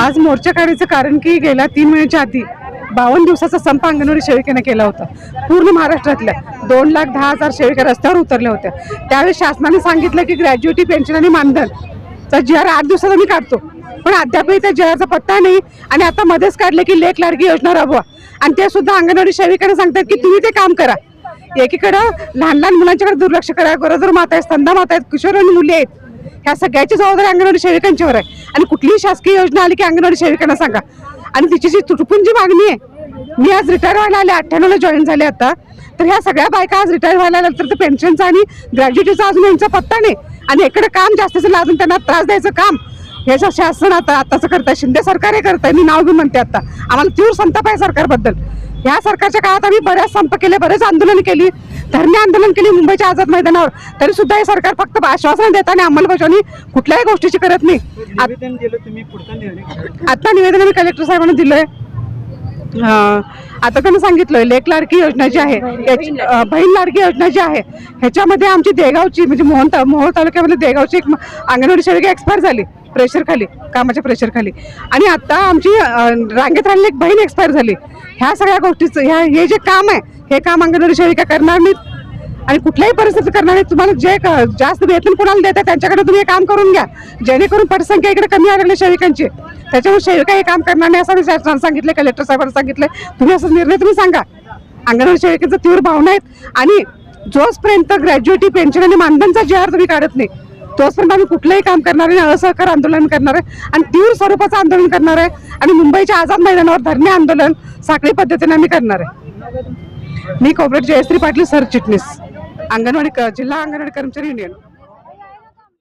आज मोर्चा काढायचं कारण की गेल्या तीन महिन्याच्या आधी बावन्न दिवसाचा संप अंगणवाडी सेविकेने केला होता. पूर्ण महाराष्ट्रातल्या दोन लाख दहा हजार सेविका रस्त्यावर उतरल्या होत्या. त्यावेळी शासनाने सांगितलं की ग्रॅज्युएटी पेन्शन आणि मानधन. तर जी आर आठ दिवसात आम्ही काढतो. पण अद्यापही त्या जी आरचा पत्ता नाही आणि आता मध्येच काढले की लेख लाडकी योजना राबवा. आणि ते सुद्धा अंगणवाडी सेविकांना सांगतात की तुम्ही ते काम करा. एकीकडं लहान लहान मुलांच्याकडे दुर्लक्ष करा. गरोदर माता आहेत स्तंधा माता आहेत किशोर आणि मुली आहेत. ह्या सगळ्याची जबाबदारी अंगणवाडी सेविकांच्यावर आहे. आणि कुठलीही शासकीय योजना आली की अंगणवाडी सेविकांना सांगा. आणि तिची जी तुटपून जी मागणी आहे मी आज रिटायर व्हायला आले अठ्ठ्याण्णवला जॉईन झाले आता तर ह्या सगळ्या बायका आज रिटायर व्हायला आल्या तर पेन्शनचा आणि ग्रॅज्युएटीचा अजून यांचा पत्ता नाही. आणि इकडे काम जास्त झालं अजून त्यांना त्रास द्यायचं काम. हे जे शासन आता आताचं करतंय शिंदे सरकार हे करतंय मी नाव घेऊन म्हणते आता. आम्हाला तीव्र संताप आहे सरकारबद्दल. ह्या सरकारच्या काळात आम्ही बऱ्याच संप केले बरेच आंदोलन केली. धरणे आंदोलन केली मुंबईच्या आझाद मैदानावर तरी सुद्धा हे सरकार फक्त आश्वासन देत आणि अंमलबजावणी कुठल्याही गोष्टीची करत नाही. आत- निवेदन मी कलेक्टर साहेबांना दिलंय. आता त्यांनी सांगितलंय लेख लाडकी योजना जी आहे बहीण लाडकी योजना जी आहे ह्याच्यामध्ये आमची देगावची म्हणजे मोहन मोहोळ तालुक्यामध्ये देगावची एक अंगणवाडी सेविका एक्सपायर झाली प्रेशर खाली कामाच्या प्रेशर खाली. आणि आता आमची रांगेत राहिलेली एक बहीण एक्सपायर झाली. ह्या सगळ्या गोष्टीचं ह्या हे जे काम आहे हे काम अंगणवाडी सेविका करणार नाहीत. आणि कुठल्याही परिस्थिती करणार नाही तुम्हाला जे जास्त वेतन कोणाला देतात त्यांच्याकडे तुम्ही हे काम करून घ्या. जेणेकरून पटसंख्या इकडे कमी आलेली आहे सेविकांची त्याच्यामुळे सेविका हे काम करणार नाही असं मी शासनाला सांगितलं कलेक्टर साहेबांना सांगितलं. तुम्ही असं निर्णय तुम्ही सांगा. अंगणवाडी सेविकेचं तीव्र भावना आहेत. आणि जोचपर्यंत ग्रॅज्युएटी पेन्शन आणि मानधनचा जे आर तुम्ही काढत नाही तोचपर्यंत आम्ही कुठलंही काम करणार आहे आणि असहकार आंदोलन करणार आहे. आणि तीव्र स्वरूपाचं आंदोलन करणार आहे. आणि मुंबईच्या आझाद मैदानावर धरणे आंदोलन साखळी पद्धतीने आम्ही करणार आहे. मी कॉम्रेड जयश्री पाटील सरचिटणीस अंगणवाडी क- जिल्हा अंगणवाडी कर्मचारी युनियन